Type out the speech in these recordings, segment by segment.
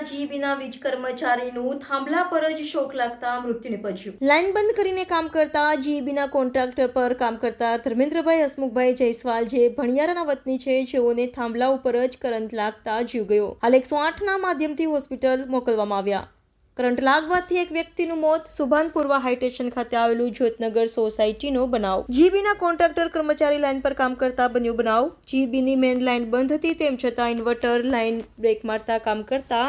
જીબીના વીજ કર્મચારીનું થાંભલા પર જ શોક લાગતા મૃત્યુ નિપજ્યું. લાઇન બંધ કરીને કામ કરતા જીબીના કોન્ટ્રાક્ટર પર કામ કરતા ધર્મેન્દ્રભાઈ હસમુખભાઈ જયસ્વાલ, જે ભણિયારાના વતની છે, જેઓને થાંભલા ઉપર જ કરંટ લાગતા જીવ ગયો. હાલ એકસો આઠના માધ્યમથી હોસ્પિટલ મોકલવામાં આવ્યા. કરંટ લાગવાથી એક વ્યક્તિનું મોત સુભાનપુરવા હાઈટેશન ખાતે આવેલું જ્યોતનગર સોસાયટીનો બનાવ. જીબીના કોન્ટ્રાક્ટર કર્મચારી લાઇન પર કામ કરતા બન્યો બનાવ. જીબીની મેઇન લાઇન બંધ હતી તેમ છતાં ઇન્વર્ટર લાઇન બ્રેક મારતા કામ કરતા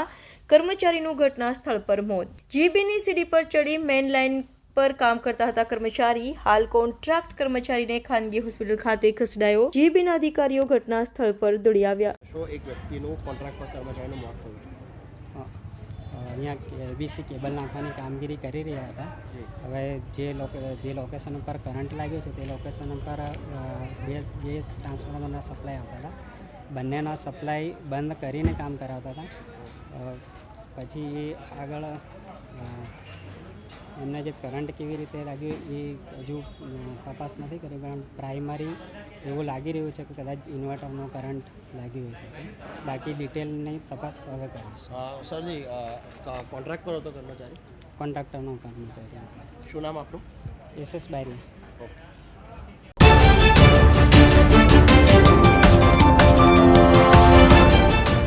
કર્મચારીનું ઘટના સ્થળ પર મોત. જીબીની સીડી પર ચડી મેઇન લાઇન પર કામ કરતા હતા કર્મચારી. હાલ કોન્ટ્રાક્ટ કર્મચારીને ખાનગી હોસ્પિટલ ખાતે ખસેડાયો. જીબીના અધિકારીઓ ઘટના સ્થળ પર દોડી આવ્યા. શો એક વ્યક્તિનું કોન્ટ્રાક્ટ પર કર્મચારીનું મોત થયું અહીંયા એબીસી કેબલ નાખવાની કામગીરી કરી રહ્યા હતા. હવે જે લોકે જે લોકેશન ઉપર કરંટ લાગ્યો છે તે લોકેશન ઉપર બે બે ટ્રાન્સફોર્મરના સપ્લાય આવતા હતા. બંનેના સપ્લાય બંધ કરીને કામ કરાવતા હતા. પછી પછી આગળ એમને જે કરંટ કેવી રીતે લાગ્યું એ હજુ તપાસ નથી કરી પણ પ્રાઇમરી એવું લાગી રહ્યું છે કે કદાચ ઇન્વર્ટરનો કરંટ લાગી રહ્યો છે. બાકી ડિટેલની તપાસ હવે કરીશું. સરજી કોન્ટ્રાક્ટ પર હતો કર્મચારી? કોન્ટ્રાક્ટરનો કર્મચારી. શું નામ આપણું એસએસ બારી. ઓકે.